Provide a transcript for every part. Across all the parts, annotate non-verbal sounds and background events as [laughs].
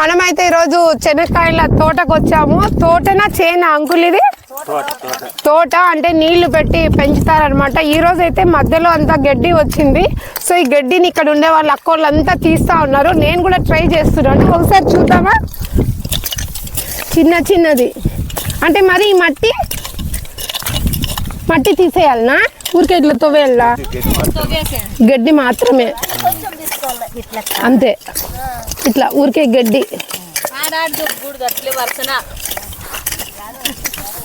మనమైతే ఈరోజు చెనక్కాయల తోటకు వచ్చాము తోటనా చేన అంకుల్ ఇది? తోట అంటే నీళ్ళు పెట్టి పెంచుతారనమాట ఈ రోజు అయితే మధ్యలో అంతా గడ్డి వచ్చింది. సో ఈ గడ్డిని ఇక్కడ ఉండే వాళ్ళ అక్కోళ్ళు అంతా తీస్తా ఉన్నారు. నేను కూడా ట్రై చేస్తున్నాను. ఒకసారి చూద్దామా? చిన్న చిన్నది. అంటే మరి ఈ మట్టి? మట్టి తీసేయాలనా? ఊరికే ఇట్లా గడ్డి మాత్రమే. అంతే. ఇట్లా ఊరికే గడ్డి.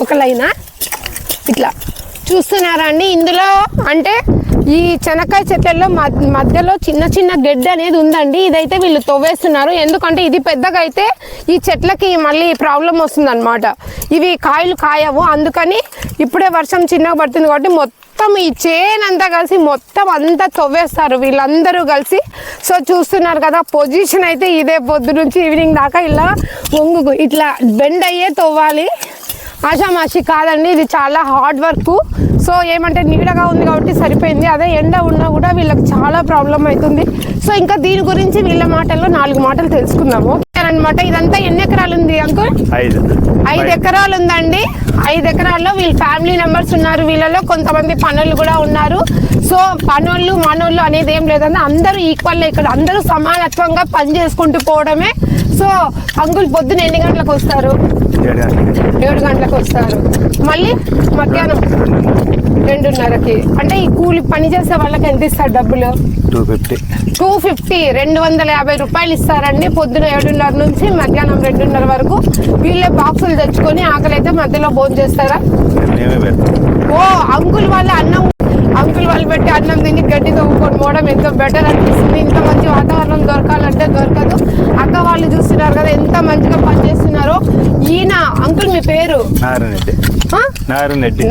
ఒక లైనా ఇట్లా. చూస్తున్నారా అండి? ఇందులో అంటే ఈ చెనక్కాయ చెట్లలో మధ్య- మధ్యలో చిన్న చిన్న గడ్డి అనేది ఉందండి. ఇదైతే వీళ్ళు తవ్వేస్తున్నారు. ఎందుకంటే ఇది పెద్దగా అయితే ఈ చెట్లకి మళ్ళీ ప్రాబ్లం వస్తుంది ఇవి కాయలు కాయవు. అందుకని ఇప్పుడే వర్షం చిన్నగా పడుతుంది కాబట్టి మొత్తం మొత్తం ఈ చేన్ అంతా కలిసి మొత్తం అంతా తవ్వేస్తారు. వీళ్ళందరూ కలిసి. సో చూస్తున్నారు కదా పొజిషన్ అయితే ఇదే పొద్దు నుంచి ఈవినింగ్ దాకా ఇలా ఒంగు ఇట్లా బెండ్ అయ్యే తవ్వాలి. ఆషామాషి కాదండి ఇది చాలా హార్డ్ వర్క్ సో ఏమంటే నీడగా ఉంది కాబట్టి సరిపోయింది. అదే ఎండ ఉన్నా కూడా వీళ్ళకి చాలా ప్రాబ్లం అవుతుంది. సో ఇంకా దీని గురించి వీళ్ళ మాటల్లో నాలుగు మాటలు తెలుసుకుందాము. అనమాట ఇదంతా ఎన్ని ఎకరాలు ఉంది అంకుల్? ఐదు. ఐదు ఎకరాలు ఉందండి ఐదు ఎకరాల్లో వీళ్ళ ఫ్యామిలీ మెంబర్స్ ఉన్నారు. వీళ్ళలో కొంతమంది పనులు కూడా ఉన్నారు. సో పనులు మనోళ్ళు అనేది ఏం లేదండి. అందరూ ఈక్వల్ ఇక్కడ. అందరూ సమానత్వంగా పని చేసుకుంటూ పోవడమే. సో అంకుల్ పొద్దున ఎన్ని గంటలకు వస్తారు? ఏడు గంటలకి. ఏడు గంటలకు వస్తారు. మళ్ళీ మధ్యాహ్నం? రెండున్నరకి. అంటే ఈ కూలి పని చేసే వాళ్ళకి ఎంత ఇస్తారు డబ్బులు? Two fifty. టూ ఫిఫ్టీ రెండు వందల యాభై రూపాయలు ఇస్తారండి. పొద్దున ఏడున్నర నుంచి మధ్యాహ్నం రెండున్నర వరకు వీళ్ళే బాక్సులు తెచ్చుకొని ఆకలి అయితే మధ్యలో భోజనం చేస్తారా? ఓ అంకుల్ వాళ్ళ అన్నం అంకుల్ వాళ్ళు పెట్టి అన్నం తిని గడ్డి తవ్వుకొని పోవడం ఎంతో బెటర్ అనిపిస్తుంది. ఇంత మంచి వాతావరణం దొరకాలంటే దొరకదు. అక్క వాళ్ళు చూస్తున్నారు కదా ఎంత మంచిగా పనిచేస్తున్నారో ఈయన అంకుల్ మీ పేరు?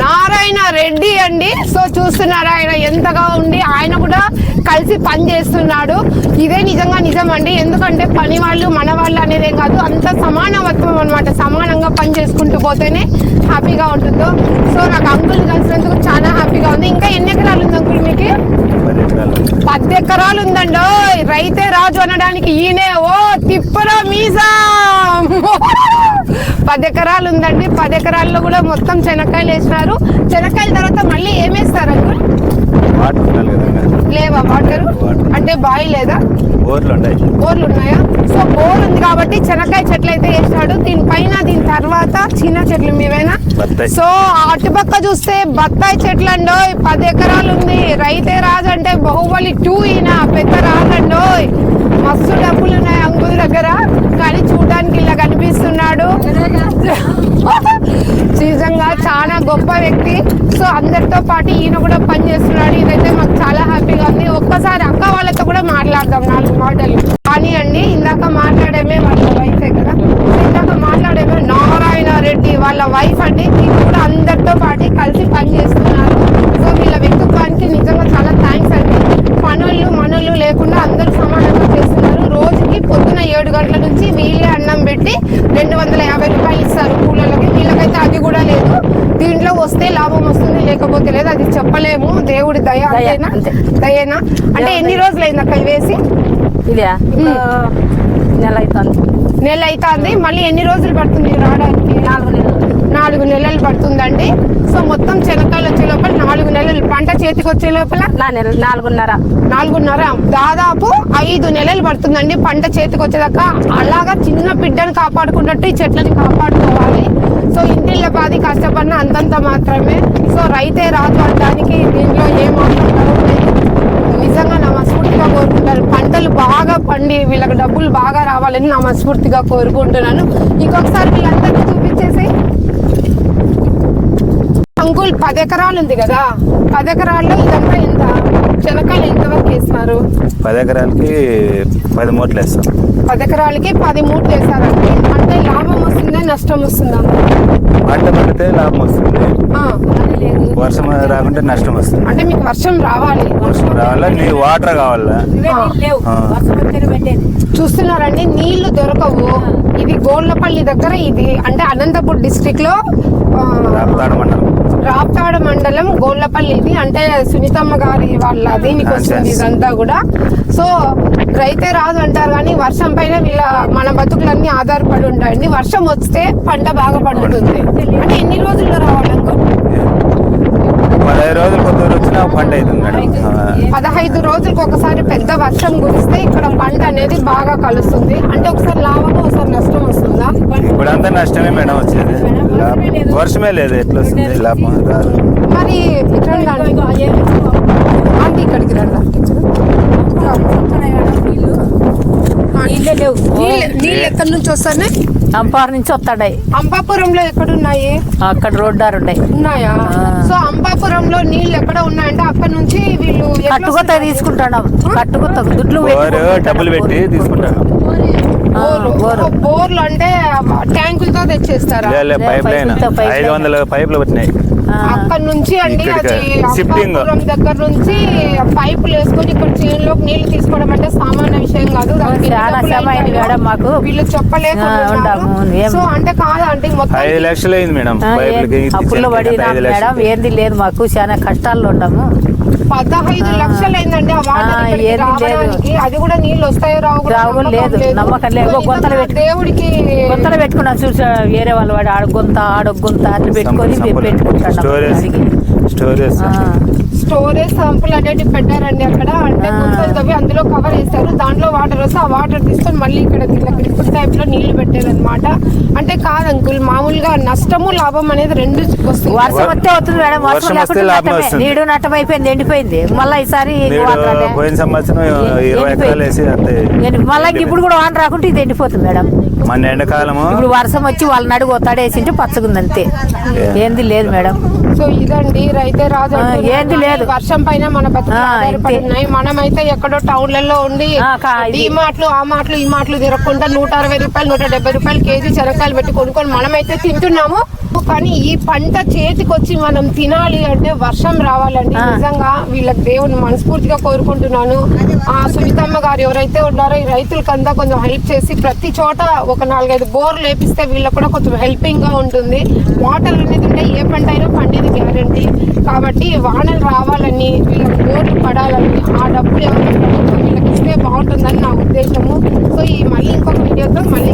నారాయణ రెడ్డి అండి. సో చూస్తున్నారు ఆయన ఎంతగా ఉండి ఆయన కూడా కలిసి పని చేస్తున్నాడు. ఇదే నిజంగా నిజం అండి. ఎందుకంటే పని వాళ్ళు మన వాళ్ళు అనేదే కాదు అంత సమానవత్వం అనమాట సమానంగా పని చేసుకుంటూ పోతేనే హ్యాపీగా ఉంటుందో. సో నాకు అంకుల్ కలిసినందుకు చాలా హ్యాపీగా ఉంది. ఇంకా ఎన్ని ఎకరాలు ఉంది అంకుల్ మీకు? పది ఎకరాలు ఉందండి? రాజు అనడానికి ఈయనే ఓ తిప్పరా మీసా పది ఎకరాలు ఉందండి. పది ఎకరాల్లో కూడా మొత్తం శనక్కాయలు వేసినారు. శనక్కాయల తర్వాత మళ్ళీ ఏమేస్తారు అంకుల్? వాటర్ ఉండాలి కదంగా లేవా వాటర్. అంటే బావి లేదా? బోర్లు ఉంటాయి. బోర్లు ఉన్నాయా సో బోర్ ఉంది కాబట్టి శనక్కాయ చెట్లు అయితే వేసినాడు దీనిపైన దీని తర్వాత చిన్న చెట్లు మీవేనా? బత్తాయి. సో అటుపక్క చూస్తే బత్తాయి చెట్లు అండోయ్. పది ఎకరాలు ఉంది. రైతే రాజు అంటే బాహుబలి టూ ఈయన పెద్ద రాజండోయ్ మస్తు డబ్బులు ఉన్నాయి అంకుల్ దగ్గర. కానీ చూడడానికి ఇలా కనిపిస్తున్నాడు. [laughs] నిజంగా చాలా గొప్ప వ్యక్తి. సో అందరితో పాటు ఈయన కూడా పని చేస్తున్నాడు ఇదైతే మాకు చాలా హ్యాపీగా ఉంది. ఒక్కసారి అక్క వాళ్ళతో కూడా మాట్లాడదాం నాలుగు మాటలు. కానీ అండి ఇందాక మాట్లాడేమే వాళ్ళ వైఫే కదా. ఇందాక మాట్లాడేమే నారాయణ రెడ్డి వాళ్ళ వైఫ్ అండి వీళ్ళు కూడా అందరితో పాటు కలిసి పని చేస్తున్నారు సో వీళ్ళ వ్యక్తిత్వానికి నిజంగా చాలా థ్యాంక్స్ అండి పనులు మనోళ్ళు లేకుండా అందరూ సమానంగా చేస్తున్నారు రోజుకి పొద్దున ఏడు గంటల నుంచి వీళ్ళే అన్నం పెట్టి రెండు వందల యాభై రూపాయలు ఇస్తారు కూలలకి వీళ్ళకైతే అది కూడా లేదు దీంట్లో వస్తే లాభం వస్తుంది లేకపోతే లేదు అది చెప్పలేము. దేవుడి దయ అంతేనా. దయేనా? అంటే ఎన్ని రోజులు అయింది అక్క వేసి? ఇదే నెల అవుతుంది నెల అవుతుంది మళ్ళీ ఎన్ని రోజులు పడుతుంది రావడానికి? నాలుగు నెలలు. నాలుగు నెలలు పడుతుందండి. సో మొత్తం శనక్కాయలు వచ్చే లోపల నాలుగు నెలలు పంట చేతికి వచ్చే లోపల? నాలుగున్నర. నాలుగున్నర. దాదాపు ఐదు నెలలు పడుతుందండి పంట చేతికి వచ్చేదాకా. అలాగా చిన్న బిడ్డను కాపాడుకున్నట్టు ఈ చెట్లని కాపాడుకోవాలి. సో ఇంటిళ్ళ పాది కష్టపడిన అంతంత మాత్రమే. సో రైతే రాజు అనడానికి దీంట్లో ఏ మాత్రం డౌట్ లేదు నిజంగా నా మనస్ఫూర్తిగా కోరుకుంటారు. పంటలు బాగా పండి వీళ్ళకి డబ్బులు బాగా రావాలని నా మనస్ఫూర్తిగా కోరుకుంటున్నాను. ఇంకొకసారి వీళ్ళందరికీ చూపించేసి అంకుల్ పది ఎకరాలు ఉంది కదా. పది ఎకరాల్లో ఇదంతా ఎంత? శనక్కాయలు ఎంతవరకు వేస్తున్నారు పది ఎకరాలకి పది మూటలు వేస్తాం. పది ఎకరాలకి పది మూట్లు వేస్తారండి అంటే లాభం వస్తుందా నష్టం వస్తుందా? పంట పడితే లాభం వస్తుంది. ఆ, వర్షం రాకుంటే నష్టం వస్తుంది. అంటే మీకు వర్షం రావాలి. వర్షం రావాలా? నీ వాటర్ కావాలా? చూస్తున్నారండి నీళ్ళు దొరకవు. ఇది గోళ్ళపల్లి దగ్గర ఇది అంటే అనంతపూర్ డిస్ట్రిక్ట్లో రామతాడ మండలం రాప్తాడు మండలం గోళ్ళపల్లి ఇది అంటే సునీతమ్మ గారి వాళ్ళ దీనికి వస్తుంది ఇదంతా కూడా. సో రైతే రాదు అంటారు కానీ వర్షం పైన వీళ్ళ మన బతుకులన్నీ ఆధారపడి ఉంటాయండి. వర్షం వస్తే పంట బాగా పండుతుంది. అంటే ఎన్ని రోజుల్లో రావాలంకో పదహైదు రోజులు కొద్ది వచ్చినా పంట అవుతుంది మేడం. పదహైదు రోజులకు ఒకసారి పెద్ద వర్షం కురిస్తే ఇక్కడ పంట అనేది బాగా కలుస్తుంది. అంటే ఒకసారి లాభం ఒకసారి నష్టం వస్తుందా? ఇప్పుడంతా నష్టమే మేడం వచ్చేది. వర్షమే లేదు ఎట్లా వస్తుంది? లాభం మరి ఇట్లా ఇక్కడికి రండి. నీళ్ళే లేవు. నీళ్ళు నీళ్ళు ఎక్కడి నుంచి వస్తాయి అంపార్ నుంచి వస్తాడాయి. అంబాపురంలో ఎక్కడున్నాయి? అక్కడ రోడ్డారు ఉన్నాయి? ఉన్నాయా సో అంబాపురంలో నీళ్ళు ఎక్కడ ఉన్నాయంటే అక్కడ నుంచి వీళ్ళు ఎట్లా కట్టుకొత్త వస్తున్నాయి? తీసుకుంటాం కట్టుకొత్త దుడ్లు డబ్బులు పెట్టి తీసుకుంటాను ఆ, బోర్లు. అంటే ట్యాంకులతో తెచ్చేస్తారా? లే పైప్ లైన్ ఐదు. వందల పైపులు వచ్చినాయి. అక్కడ నుంచి అండి అది. అంబాపురం దగ్గర నుంచి పైపులు వేసుకొని ఇక్కడ చేనులోకి నీళ్ళు తీసుకోవడం అంటే సామాన్య విషయం కాదు మాకు. వీళ్ళు. ఏం- సో అంటే కాదండి మొత్తం ఐదు లక్షలు అయింది మేడం అప్పుల్లో పడి మేడం ఏంది లేదు మాకు చాలా కష్టాల్లో ఉండము పదహైదు లక్షలు అయిందండి ఆ వాటర్. రావడానికి అది కూడా నీళ్ళు వస్తాయో రావు రావు లేదు. నమ్మకం లేదు. గొంతలు. దేవుడికి గుంతలు పెట్టుకున్నాం చూసా వేరే వాళ్ళు వాడు ఆడ గుంత ఆడ గుంత అట్లా పెట్టుకొని పెట్టుకుంటాడు స్టోరేజ్ స్టోరేజ్ స్టోరేజ్ సంపుల్ అనేవి పెట్టారండి అక్కడ అంటే. గుంతలు తవ్వి అందులో కవర్ వేస్తారు దాంట్లో వాటర్ వస్తే ఆ వాటర్ తీసుకొని మళ్ళీ ఇక్కడ ఇట్లా గ్రిప్ టైప్లో నీళ్ళు పెట్టారన్నమాట అంటే కాదు అంకుల్ మామూలుగా నష్టము లాభం అనేది రెండు వస్తుంది వర్షం వస్తే అవుతుంది మేడం వర్షం. వస్తుంది. నీడు నట్టం అయిపోయింది ఎండిపోయింది మళ్ళీ ఈసారి. పోయిన సంవత్సరం ఇరవై ఎకరాలు వేసి అంతే ఎండి- మళ్ళీ ఇప్పుడు కూడా వాన రాకుంటే ఇది ఎండిపోతుంది మేడం మన ఎండాకాలము ఇప్పుడు వర్షం వచ్చి వాళ్ళ నడుగు ఒత్తాడేసింటే పచ్చగుంది అంతే ఏంది లేదు మేడం సో ఇదండి రైతే రాజు. ఏంది లేదు. వర్షం పైన మన. ఉన్నాయి మనమైతే ఎక్కడో టౌన్లలో ఉండి ఆ, కా- ఇది. ఈ మాటలు ఆ మాటలు ఈ మాటలు తిరగకుండా నూట అరవై రూపాయలు నూట డెబ్బై రూపాయలు కేజీ చెరకాయలు పెట్టి కొనుక్కొని మనమైతే తింటున్నాము కానీ ఈ పంట చేతికి వచ్చి మనం తినాలి అంటే వర్షం రావాలండి. నిజంగా వీళ్ళకి దేవుని మనస్ఫూర్తిగా కోరుకుంటున్నాను. ఆ సునీతమ్మ గారు ఎవరైతే ఉన్నారో ఈ రైతులకంతా కొంచెం హెల్ప్ చేసి ప్రతి చోట ఒక నాలుగైదు బోర్లు లేపిస్తే వీళ్ళకి కూడా కొంచెం హెల్పింగ్గా ఉంటుంది. వాటర్ అనేది ఉంటే ఏ పంట అయినా పండేది గ్యారంటీ. కాబట్టి వానలు రావాలని వీళ్ళకి బోర్లు పడాలని ఆ డబ్బులు ఎవరైనా వీళ్ళకి ఇస్తే బాగుంటుందని నా ఉద్దేశము. సో ఈ మళ్ళీ ఇంకొక వీడియోతో మళ్ళీ